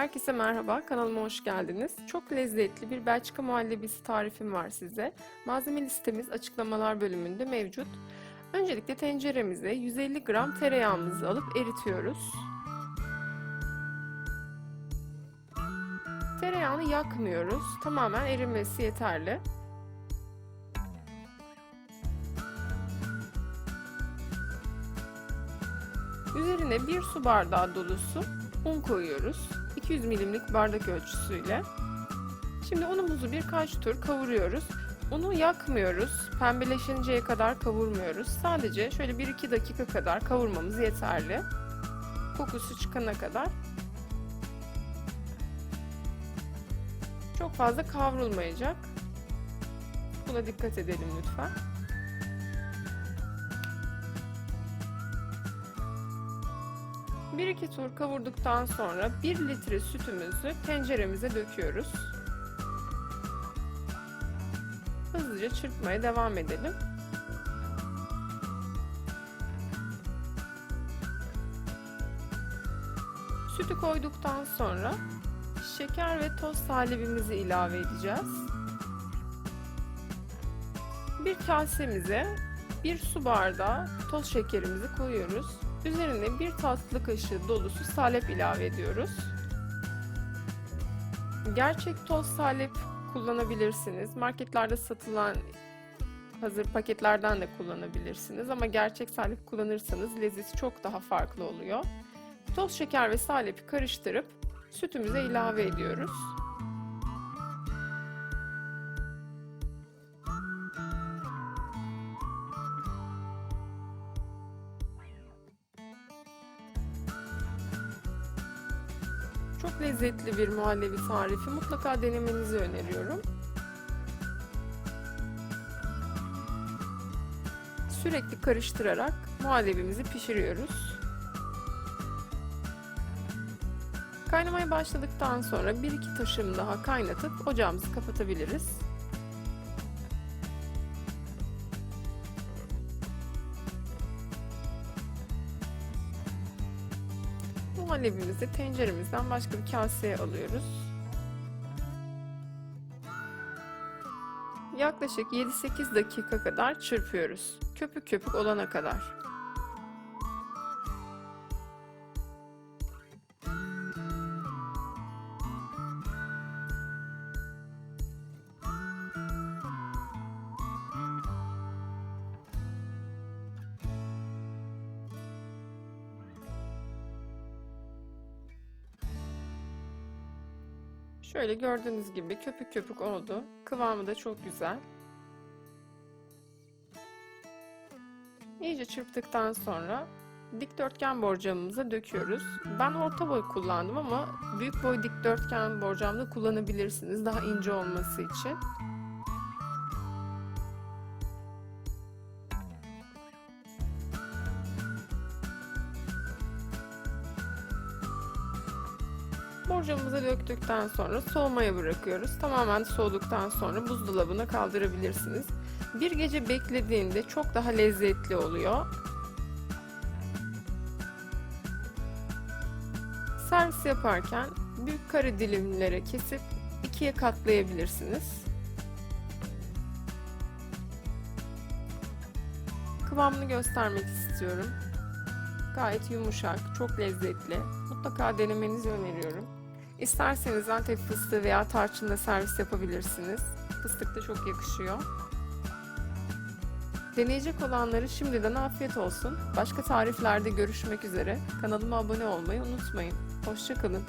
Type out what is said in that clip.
Herkese merhaba, kanalıma hoş geldiniz. Çok lezzetli bir Belçika muhallebisi tarifim var size. Malzeme listemiz açıklamalar bölümünde mevcut. Öncelikle tenceremize 150 gram tereyağımızı alıp eritiyoruz. Tereyağını yakmıyoruz. Tamamen erimesi yeterli. Üzerine bir su bardağı dolusu un koyuyoruz. 200 milimlik bardak ölçüsüyle. Şimdi unumuzu birkaç tur kavuruyoruz. Unu yakmıyoruz. Pembeleşinceye kadar kavurmuyoruz. Sadece şöyle 1-2 dakika kadar kavurmamız yeterli. Kokusu çıkana kadar. Çok fazla kavrulmayacak. Buna dikkat edelim lütfen. Bir iki tur kavurduktan sonra 1 litre sütümüzü tenceremize döküyoruz. Hızlıca çırpmaya devam edelim. Sütü koyduktan sonra şeker ve toz salebimizi ilave edeceğiz. Bir kasemize bir su bardağı toz şekerimizi koyuyoruz. Üzerine bir tatlı kaşığı dolusu salep ilave ediyoruz. Gerçek toz salep kullanabilirsiniz. Marketlerde satılan hazır paketlerden de kullanabilirsiniz ama gerçek salep kullanırsanız lezzeti çok daha farklı oluyor. Toz şeker ve salepi karıştırıp sütümüze ilave ediyoruz. Çok lezzetli bir muhallebi tarifi. Mutlaka denemenizi öneriyorum. Sürekli karıştırarak muhallebimizi pişiriyoruz. Kaynamaya başladıktan sonra bir iki taşım daha kaynatıp ocağımızı kapatabiliriz. Muhallebimizi tenceremizden başka bir kaseye alıyoruz. Yaklaşık 7-8 dakika kadar çırpıyoruz. Köpük köpük olana kadar. Şöyle gördüğünüz gibi köpük köpük oldu. Kıvamı da çok güzel. İyice çırptıktan sonra dikdörtgen borcamımıza döküyoruz. Ben orta boy kullandım ama büyük boy dikdörtgen borcam da kullanabilirsiniz daha ince olması için. Borcamımıza döktükten sonra soğumaya bırakıyoruz. Tamamen soğuduktan sonra buzdolabına kaldırabilirsiniz. Bir gece beklediğinde çok daha lezzetli oluyor. Servis yaparken büyük kare dilimlere kesip ikiye katlayabilirsiniz. Kıvamını göstermek istiyorum. Gayet yumuşak, çok lezzetli. Mutlaka denemenizi öneriyorum. İsterseniz antep fıstığı veya tarçınla servis yapabilirsiniz. Fıstık da çok yakışıyor. Deneyecek olanları şimdiden afiyet olsun. Başka tariflerde görüşmek üzere. Kanalıma abone olmayı unutmayın. Hoşçakalın.